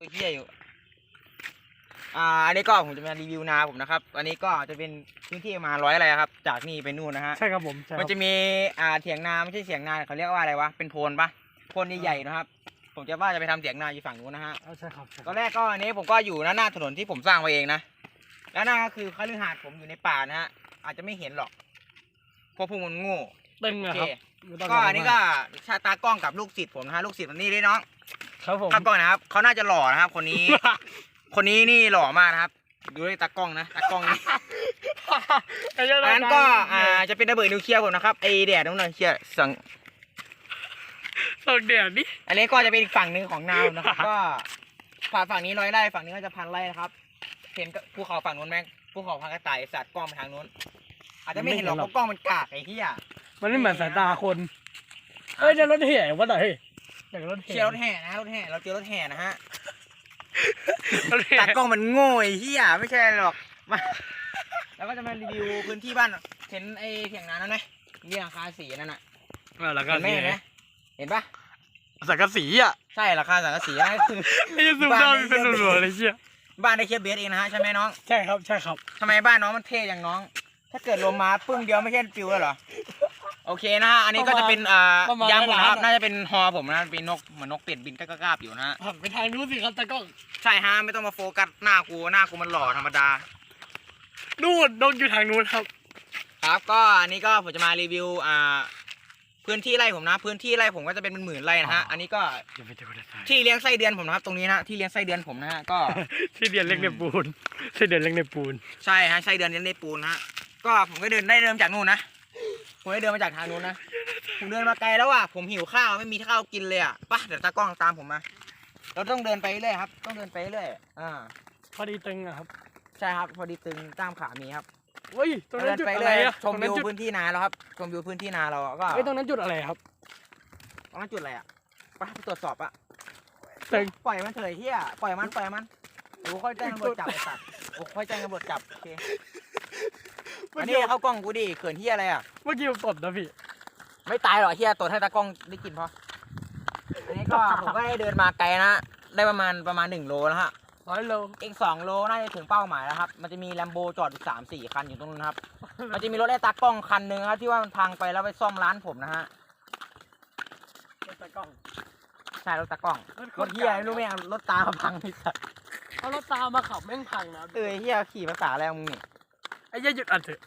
ตัวเฮียอยู่ อ่า อันนี้ก็ผมจะมารีวิวนาผมนะครับ อันนี้ก็จะเป็นพื้นที่ประมาณร้อยอะไรครับ จากนี่ไปนู่นนะฮะ ใช่ครับผมใช่คมัรันบจะมีอ่าเถียงนาไม่ใช่เถียงนาเขาเรียกว่าอะไรวะ เป็นโพนปะโพนใหญ่ๆนะครับ ผมจะว่าจะไปทำเถียงนาอยู่ฝั่งนู้นนะฮะ เอาใช่ครับใช่คตรัอบนแรกก็อันนี้ผมก็อยู่หน้าหน้าถนนที่ผมสร้างไว้เองนะ แล้วหน้าก็คือคฤหาสน์ผมอยู่ในป่านะฮะ อาจจะไม่เห็นหรอกเพราะพวกมันโง่ตึงโออะเค ครับไม่ต้งก็อันนี้ก็ดราชาตากล้องกับลูกศิษย์ผมนะฮะลูกศิษย์มันนี่ด้วยน้องม่า ครับผม ครับกล้องนะครับเขาน่าจะหล่อนะครับ คนนี้ คนนี้นี่หล่อมากนะครับ ดูด้วยตากล้องนะตากล้องนี่ไอ้เจ้าอันนั้นก็อ่าจะเป็นระเบิดนิวเคลียร์ผมนะครับไอแดดน้องนิวเคลียร์สังส่งเดี๋ยวนี้อันนี้ก็จะเป็นอีกฝั่งหนึ่งของนาวนะครับก็ฝั่งฝั่งนี้ร้อยไร่ฝั่งนี้ก็จะพันไร่นะครับ เห็นก็ภูเขาฝั่งนู้นไหมภูเขาพังกระต่ายสัตว์กล้องไปทางนู้น อาจจะไม่เห็นหรอกเพราะกล้องมันกากไอ้เหี้ยมันไม่เหมือนสายตาคนเอ้ยเดี๋ยวรถแห่วะไหน อย่างรถแห่เชียร์รถแห่นะรถแห่เราเจอรถแห่นะฮะรถแห่ตากล้องมันโง่ไอ้เหี้ยไม่ใช่หรอกมาแล้วก็จะมารีวิวพื้นที่บ้านเห็นไอ้เถียงนานั้นไหมมีหลังคาสีนั่นน่ะเอาแล้วก็เห็นไหมเห็นไหมเห็นปะสังกะสีอะใช่ราคาสังกะสีนั่นคือไอ้เหี้ยซูมหน้ามันเป็นรัวๆเลยเชี่ยบ้านได้เคลียร์เบสเองนะฮะใช่ไหมน้องใช่ครับใช่ครับทำไมบ้านน้องมันเท่อย่างน้อง ถ้าเกิดลมมาปึ้งเดียวไม่ใช่ปิวแล้วเหรอ โอเคนะฮะอันนี้ก็จะเป็นอ่าประมาณยางผมนะครับร้อยล้านอะน่าจะเป็นฮอผมนะเป็นนกเหมือนนกเป็ดบินกล้าบๆอยู่นะฮะหันไปทางนู้นสิครับตากล้องใช่ฮะไม่ต้องมาโฟกัสหน้ากูหน้ากูมันหล่อธรรมดา นู่นนกอยู่ทางนู้นครับ ครับก็อันนี้ก็ผมจะมารีวิวอ่าพื้นที่ไร่ผมนะ พื้นที่ไร่ผมก็จะเป็นหมื่นๆไร่นะฮะอ๋ออั อันนี้ก็อย่าไปเจอได้ที่เลี้ยงไส้เดือนผมนะครับ ตรงนี้นะที่เลี้ยงไส้เดือนผมนะฮะก็ ที่เดือนเล็กในปูนที่เดือนเล็กในปูน ใช่ฮะไส้เดือนเลี้ยงในปูนฮะก็ผมก็เดินได้เดินมาจากนู่นนะ ผมได้เดินมาจากทางนู้นนะ ผมเดินมาไกลแล้วอะ ผมหิวข้าวไม่มีข้าวกินเลยอะไป่ะเดี๋ยวตากล้องตามผมมา เราต้องเดินไปเรื่อยครับ ต้องเดินไปเรื่อยอ่า พอดีตึงอะครับใช่ครับ พอดีตึงกล้ามขามีครับเฮ้ยตรงนั้เดินจุดไปอะเรื่ไรอยอะชมตรงวินั้นวจุดพื้นที่นาแล้วครับ ชมวิวพื้นที่นาเราอะก็เฮ้ยตรงนั้นจุดอะไรครับ ตรงนั้นจุดอะไรอะไปไปตรวจสอบอะตึง ปล่อยมันเถอะไอ้เฮียปล่อยมันปล่อยมันเดี๋ยวกูค่อยแจ้งตำรวจจับไอ้สัตว์กูค่อยแจ้งตำรวจจับโอเคเมื่ อัอนนี้กี้เข้ากล้องกูดิเขินเฮียอะไรอะ เมื่อกี้ผมตดนะพี่ ไม่ตายหรอกเฮียตัวให้ตากล้องได้กินพออันนี้ก็ผมก็ได้เดินมาไกลนะ ได้ประมาณประมาณหนึ่งโลแล้วฮะร้อยโลอีกสองโลน่าจะถึงเป้าหมายแล้วครับ มันจะมีแลมโบจอดอีกสามสี่คันอยู่ตรงนั้นครับ มันจะมีรถไอ้ตากล้องคันหนึ่งครับที่ว่ามันพังไปแล้วไปซ่อมร้านผมนะฮะตากล้อง ใช่รถตากล้อง รถเฮียไม่รู้ไม่เอารถตามาพังไอ้สัสเอารถตามมาขับแม่งพังนะเออเฮียขี่ภาษาอะไรของมึงนี่ไอ้เหี้ย Ayo lanjut lanjut.